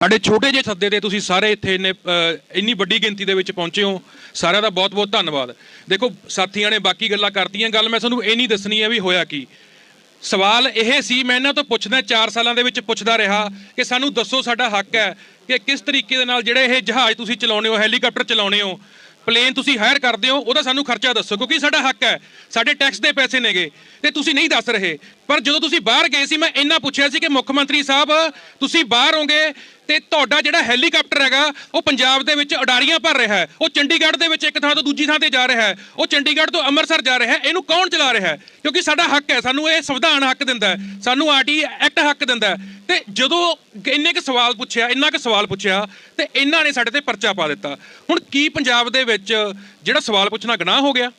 ਸਾਡੇ ਛੋਟੇ ਜਿਹੇ ਸੱਦੇ ਤੇ ਤੁਸੀਂ ਸਾਰੇ ਇੱਥੇ ਇੰਨੇ ਅ, ਇੰਨੀ ਵੱਡੀ ਗਿਣਤੀ ਦੇ ਵਿੱਚ ਪਹੁੰਚੇ ਹੋ। ਸਾਰਿਆਂ ਦਾ ਬਹੁਤ-ਬਹੁਤ ਧੰਨਵਾਦ। ਦੇਖੋ ਸਾਥੀਆਂ ਨੇ ਬਾਕੀ ਗੱਲਾਂ ਕਰਤੀਆਂ। ਗੱਲ ਮੈਂ ਤੁਹਾਨੂੰ ਇਹ ਨਹੀਂ ਦੱਸਣੀ ਹੈ ਵੀ ਹੋਇਆ ਕੀ। ਸਵਾਲ ਇਹ ਸੀ ਮੈਂ ਇਹਨਾਂ ਤੋਂ ਪੁੱਛਦਾ 4 ਸਾਲਾਂ ਦੇ ਵਿੱਚ ਪੁੱਛਦਾ ਰਿਹਾ ਕਿ ਸਾਨੂੰ ਦੱਸੋ ਸਾਡਾ ਹੱਕ ਹੈ ਕਿ ਕਿਸ ਤਰੀਕੇ ਦੇ ਨਾਲ ਜਿਹੜੇ ਇਹ ਜਹਾਜ਼ ਤੁਸੀਂ ਚਲਾਉਂਦੇ ਹੋ ਹੈਲੀਕਾਪਟਰ ਚਲਾਉਂਦੇ ਹੋ ਪਲੇਨ ਤੁਸੀਂ ਹਾਇਰ ਕਰਦੇ ਹੋ, ਉਹਦਾ ਸਾਨੂੰ ਖਰਚਾ ਦੱਸੋ, ਕਿਉਂਕਿ ਸਾਡਾ ਹੱਕ ਹੈ, ਸਾਡੇ ਟੈਕਸ ਦੇ ਪੈਸੇ ਨੇਗੇ, ਤੇ ਤੁਸੀਂ ਨਹੀਂ ਦੱਸ ਰਹੇ। ਪਰ ਜਦੋਂ ਤੁਸੀਂ ਬਾਹਰ ਗਏ ਸੀ, ਮੈਂ ਇੰਨਾ ਪੁੱਛਿਆ ਸੀ ਕਿ ਮੁੱਖ ਮੰਤਰੀ ਸਾਹਿਬ, ਤੁਸੀਂ ਬਾਹਰ ਹੋਗੇ, ਤੇ ਤੁਹਾਡਾ ਜਿਹੜਾ ਹੈਲੀਕਾਪਟਰ ਹੈਗਾ, ਉਹ ਪੰਜਾਬ ਦੇ ਵਿੱਚ ਉਡਾਰੀਆਂ ਭਰ ਰਿਹਾ ਹੈ, ਉਹ ਚੰਡੀਗੜ੍ਹ ਦੇ ਵਿੱਚ ਇੱਕ ਥਾਂ ਤੋਂ ਦੂਜੀ ਥਾਂ ਤੇ ਜਾ ਰਿਹਾ ਹੈ, ਉਹ ਚੰਡੀਗੜ੍ਹ ਤੋਂ ਅੰਮ੍ਰਿਤਸਰ ਜਾ ਰਿਹਾ ਹੈ, ਇਹਨੂੰ ਕੌਣ ਚਲਾ ਰਿਹਾ ਹੈ? ਕਿਉਂਕਿ ਸਾਡਾ ਹੱਕ ਹੈ, ਸਾਨੂੰ ਇਹ ਸੰਵਿਧਾਨ ਹੱਕ ਦਿੰਦਾ ਹੈ, ਸਾਨੂੰ ਆਰਟੀ ਐਕਟ ਹੱਕ ਦਿੰਦਾ ਹੈ। ਤੇ ਜਦੋਂ ਇੰਨੇ ਕੁ ਸਵਾਲ ਪੁੱਛਿਆ, ਇੰਨਾ ਕੁ ਸਵਾਲ ਪੁੱਛਿਆ, ਤੇ ਇਹਨਾਂ ਨੇ ਸਾਡੇ ਤੇ ਪਰਚਾ ਪਾ ਦਿੱਤਾ। ਹੁਣ ਕੀ ਪੰਜਾਬ ਦੇ ਵਿੱਚ ਜਿਹੜਾ ਸਵਾਲ ਪੁੱਛਣਾ ਗੁਨਾਹ ਹੋ ਗਿਆ,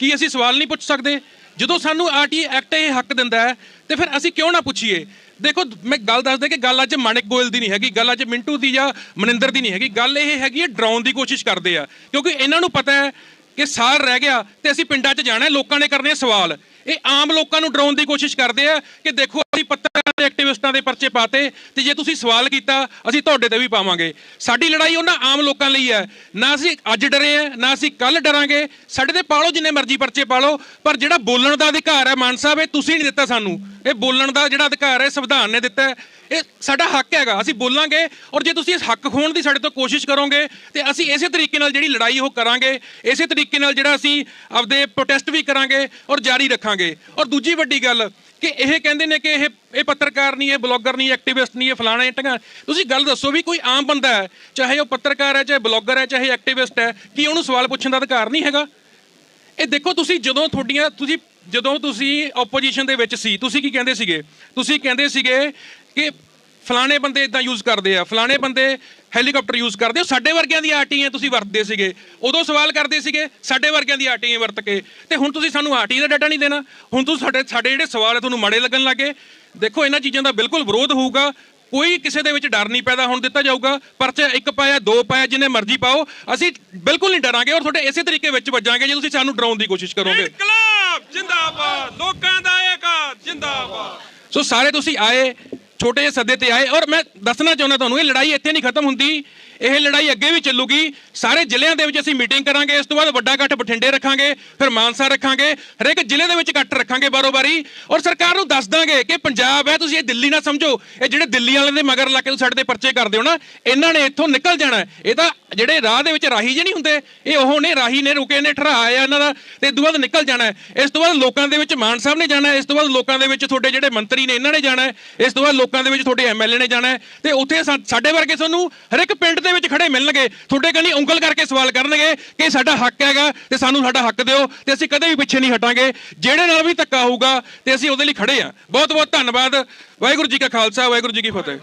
ਕੀ ਅਸੀਂ ਸਵਾਲ ਨਹੀਂ ਪੁੱਛ ਸਕਦੇ? ਜਦੋਂ ਸਾਨੂੰ ਆਰਟੀ ਐਕਟ ਇਹ ਹੱਕ ਦਿੰਦਾ ਹੈ, ਤੇ ਫਿਰ ਅਸੀਂ ਕਿਉਂ ਨਾ ਪੁੱਛੀਏ? ਦੇਖੋ, ਮੈਂ ਗੱਲ ਦੱਸਦਾ ਕਿ ਗੱਲ ਅੱਜ ਮਾਨਿਕ ਗੋਇਲ ਦੀ ਨਹੀਂ ਹੈਗੀ, ਗੱਲ ਅੱਜ ਮਿੰਟੂ ਦੀ ਜਾਂ ਮਨਿੰਦਰ ਦੀ ਨਹੀਂ ਹੈਗੀ। ਗੱਲ ਇਹ ਹੈਗੀ ਹੈ, ਡਰਾਉਣ ਦੀ ਕੋਸ਼ਿਸ਼ ਕਰਦੇ ਆ। ਕਿਉਂਕਿ ਇਹਨਾਂ ਨੂੰ ਪਤਾ ਹੈ ਕਿ ਸਾਲ ਰਹਿ ਗਿਆ ਤੇ ਅਸੀਂ ਪਿੰਡਾਂ 'ਚ ਜਾਣਾ ਲੋਕਾਂ ਨੇ ਕਰਨੇ ਸਵਾਲ। ਇਹ ਆਮ ਲੋਕਾਂ ਨੂੰ ਡਰਾਉਣ ਦੀ ਕੋਸ਼ਿਸ਼ ਕਰਦੇ ਆ ਕਿ ਦੇਖੋ ਅਸੀਂ ਪੱਤਰਕਾਰਾਂ ਦੇ ਐਕਟਿਵਿਸਟਾਂ ਦੇ ਪਰਚੇ ਪਾਤੇ ਤੇ ਜੇ ਤੁਸੀਂ ਸਵਾਲ ਕੀਤਾ, ਅਸੀਂ ਤੁਹਾਡੇ ਤੇ ਵੀ ਪਾਵਾਂਗੇ। ਸਾਡੀ ਲੜਾਈ ਉਹਨਾਂ ਆਮ ਲੋਕਾਂ ਲਈ ਹੈ। ਨਾ ਅਸੀਂ ਅੱਜ ਡਰੇ ਆ, ਨਾ ਅਸੀਂ ਕੱਲ ਡਰਾਂਗੇ। ਸਾਡੇ ਤੇ ਪਾਲੋ, ਜਿੰਨੇ ਮਰਜ਼ੀ ਪਰਚੇ ਪਾਲੋ ਪਰ ਜਿਹੜਾ ਬੋਲਣ ਦਾ ਅਧਿਕਾਰ ਹੈ, ਮਾਨ ਸਾਹਿਬ, ਇਹ ਤੁਸੀਂ ਨਹੀਂ ਦਿੱਤਾ ਸਾਨੂੰ। ਇਹ ਬੋਲਣ ਦਾ ਜਿਹੜਾ ਅਧਿਕਾਰ ਹੈ ਸੰਵਿਧਾਨ ਨੇ ਦਿੱਤਾ ਇਹ ਸਾਡਾ ਹੱਕ ਹੈਗਾ, ਅਸੀਂ ਬੋਲਾਂਗੇ ਔਰ ਜੇ ਤੁਸੀਂ ਇਸ ਹੱਕ ਖੋਣ ਦੀ ਸਾਡੇ ਤੋਂ ਕੋਸ਼ਿਸ਼ ਕਰੋਗੇ, ਤੇ ਅਸੀਂ ਇਸੇ ਤਰੀਕੇ ਨਾਲ ਜਿਹੜੀ ਲੜਾਈ ਉਹ ਕਰਾਂਗੇ, ਇਸੇ ਤਰੀਕੇ ਨਾਲ ਜਿਹੜਾ ਅਸੀਂ ਆਪਦੇ ਪ੍ਰੋਟੈਸਟ ਵੀ ਕਰਾਂਗੇ ਔਰ ਜਾਰੀ ਰੱਖਾਂਗੇ। ਔਰ ਦੂਜੀ ਵੱਡੀ ਗੱਲ ਕਿ ਇਹ ਕਹਿੰਦੇ ਨੇ ਕਿ ਇਹ ਇਹ ਪੱਤਰਕਾਰ ਨਹੀਂ, ਇਹ ਬਲੌਗਰ ਨਹੀਂ ਐਕਟਿਵਿਸਟ ਨਹੀਂ, ਇਹ ਫਲਾਣਾ ਟੰਗਾ ਤੁਸੀਂ ਗੱਲ ਦੱਸੋ ਵੀ ਕੋਈ ਆਮ ਬੰਦਾ ਹੈ, ਚਾਹੇ ਉਹ ਪੱਤਰਕਾਰ ਹੈ, ਚਾਹੇ ਬਲੌਗਰ ਹੈ, ਚਾਹੇ ਐਕਟਿਵਿਸਟ ਹੈ, ਕੀ ਉਹਨੂੰ ਸਵਾਲ ਪੁੱਛਣ ਦਾ ਅਧਿਕਾਰ ਨਹੀਂ ਹੈਗਾ? ਇਹ ਦੇਖੋ ਤੁਸੀਂ ਜਦੋਂ ਤੁਹਾਡੀਆਂ, ਤੁਸੀਂ ਜਦੋਂ ਤੁਸੀਂ ਆਪੋਜੀਸ਼ਨ ਦੇ ਵਿੱਚ ਸੀ, ਤੁਸੀਂ ਕੀ ਕਹਿੰਦੇ ਸੀਗੇ? ਤੁਸੀਂ ਕਹਿੰਦੇ ਸੀਗੇ ਕਿ ਫਲਾਣੇ ਬੰਦੇ ਇਦਾਂ ਯੂਜ਼ ਕਰਦੇ ਆ, ਫਲਾਣੇ ਬੰਦੇ ਹੈਲੀਕਾਪਟਰ ਯੂਜ਼ ਕਰਦੇ ਆ ਸਾਡੇ ਵਰਗਿਆਂ ਦੀ ਆਰਟੀਆਂ ਤੁਸੀਂ ਵਰਤਦੇ ਸੀਗੇ। ਉਦੋਂ ਸਵਾਲ ਕਰਦੇ ਸੀਗੇ, ਸਾਡੇ ਵਰਗਿਆਂ ਦੀ ਆਰਟੀਆਂ ਵਰਤ ਕੇ। ਤੇ ਹੁਣ ਤੁਸੀਂ ਸਾਨੂੰ ਆਰਟੀ ਦਾ ਡਾਟਾ ਨਹੀਂ ਦੇਣਾ। ਹੁਣ ਤੁਸੀਂ ਸਾਡੇ ਸਾਡੇ ਜਿਹੜੇ ਸਵਾਲ ਹੈ ਤੁਹਾਨੂੰ ਮਾੜੇ ਲੱਗਣ ਲੱਗੇ। ਦੇਖੋ, ਇਹਨਾਂ ਚੀਜ਼ਾਂ ਦਾ ਬਿਲਕੁਲ ਵਿਰੋਧ ਹੋਊਗਾ। ਕੋਈ ਕਿਸੇ ਦੇ ਵਿੱਚ ਡਰ ਨਹੀਂ ਪੈਦਾ ਹੋਣ ਦਿੱਤਾ ਜਾਊਗਾ। ਪਰਚਾ ਇੱਕ ਪਾਇਆ, ਦੋ ਪਾਇਆ, ਜਿੰਨੇ ਮਰਜ਼ੀ ਪਾਓ। ਅਸੀਂ ਬਿਲਕੁਲ ਨਹੀਂ ਡਰਾਂਗੇ ਔਰ ਤੁਹਾਡੇ ਇਸੇ ਤਰੀਕੇ ਵਿੱਚ ਵੱਜਾਂਗੇ ਜੇ ਤੁਸੀਂ ਸਾਨੂੰ ਡਰਾਉਣ ਦੀ ਕੋਸ਼ਿਸ਼ ਕਰੋਗੇ। ਜਿੰਦਾਬਾਦ, ਲੋਕਾਂ ਦਾ ਏਕਾ ਜਿੰਦਾਬਾਦ। ਸੋ ਸਾਰੇ ਤੁਸੀਂ ਆਏ, ਛੋਟੇ ਜਿਹੇ ਸੱਦੇ ਤੇ ਆਏ ਔਰ ਮੈਂ ਦੱਸਣਾ ਚਾਹੁੰਦਾ ਤੁਹਾਨੂੰ, ਇਹ ਲੜਾਈ ਇੱਥੇ ਨਹੀਂ ਖਤਮ ਹੁੰਦੀ, ਇਹ ਲੜਾਈ ਅੱਗੇ ਵੀ ਚੱਲੂਗੀ। ਸਾਰੇ ਜ਼ਿਲ੍ਹਿਆਂ ਦੇ ਵਿੱਚ ਅਸੀਂ ਮੀਟਿੰਗ ਕਰਾਂਗੇ, ਇਸ ਤੋਂ ਬਾਅਦ ਵੱਡਾ ਇਕੱਠ ਬਠਿੰਡੇ ਰੱਖਾਂਗੇ, ਫਿਰ ਮਾਨਸਾ ਰੱਖਾਂਗੇ, ਹਰੇਕ ਜ਼ਿਲ੍ਹੇ ਦੇ ਵਿੱਚ ਇਕੱਠ ਰੱਖਾਂਗੇ ਬਾਰੋ-ਬਾਰੀ। ਔਰ ਸਰਕਾਰ ਨੂੰ ਦੱਸ ਦਾਂਗੇ ਕਿ ਪੰਜਾਬ ਹੈ, ਤੁਸੀਂ ਇਹ ਦਿੱਲੀ ਨਾ ਸਮਝੋ, ਇਹ ਜਿਹੜੇ ਦਿੱਲੀ ਵਾਲਿਆਂ ਦੇ ਮਗਰ ਲਾ ਕੇ ਤੁਸੀਂ ਸਾਡੇ ਤੇ ਪਰਚੇ ਕਰਦੇ ਹੋ ਨਾ, ਇਹਨਾਂ ਨੇ ਇੱਥੋਂ ਨਿਕਲ ਜਾਣਾ, ਇਹ ਤਾਂ ਜਿਹੜੇ ਰਾਹ ਦੇ ਵਿੱਚ ਰਾਹੀ ਜੇ ਨਹੀਂ ਹੁੰਦੇ, ਇਹ ਉਹ ਨੇ, ਰਾਹੀ ਨੇ, ਰੁਕੇ ਨੇ ਠਹਰਾਇਆ ਇਹਨਾਂ ਦਾ, ਤੇ ਇਸ ਤੋਂ ਬਾਅਦ ਨਿਕਲ ਜਾਣਾ ਇਸ ਤੋਂ ਬਾਅਦ ਲੋਕਾਂ ਦੇ ਵਿੱਚ ਮਾਨ ਸਾਹਿਬ ਨੇ ਜਾਣਾ ਇਸ ਤੋਂ ਬਾਅਦ ਲੋਕਾਂ ਦੇ ਵਿੱਚ ਤੁਹਾਡੇ ਜਿਹੜੇ ਮੰਤਰੀ ਨੇ, ਇਹਨਾਂ ਨੇ ਜਾਣਾ ਇਸ ਤੋਂ ਬਾਅਦ ਲੋਕਾਂ ਦੇ ਵਿੱਚ ਤੁਹਾਡੇ ਐਮਐਲਏ ਨੇ ਜਾਣਾ ਹੈ। ਤੇ ਉੱਥੇ ਸਾਡੇ ਵਰਗੇ ਤੁਹਾਨੂੰ ਹਰ ਇੱਕ ਪਿੰਡ ਦੇ ਵਿੱਚ ਖੜੇ ਮਿਲਣਗੇ। ਤੁਹਾਡੇ ਕੰਨੀ ਉਂਗਲ ਕਰਕੇ ਸਵਾਲ ਕਰਨਗੇ ਕਿ ਸਾਡਾ ਹੱਕ ਹੈਗਾ ਤੇ ਸਾਨੂੰ ਸਾਡਾ ਹੱਕ ਦਿਓ, ਤੇ ਅਸੀਂ ਕਦੇ ਵੀ ਪਿੱਛੇ ਨਹੀਂ ਹਟਾਂਗੇ। ਜਿਹੜੇ ਨਾਲ ਵੀ ਧੱਕਾ ਹੋਊਗਾ, ਤੇ ਅਸੀਂ ਉਹਦੇ ਲਈ ਖੜੇ ਆ ਬਹੁਤ ਬਹੁਤ ਧੰਨਵਾਦ। ਵਾਹਿਗੁਰੂ ਜੀ ਕਾ ਖਾਲਸਾ, ਵਾਹਿਗੁਰੂ ਜੀ ਕੀ ਫਤਿਹ।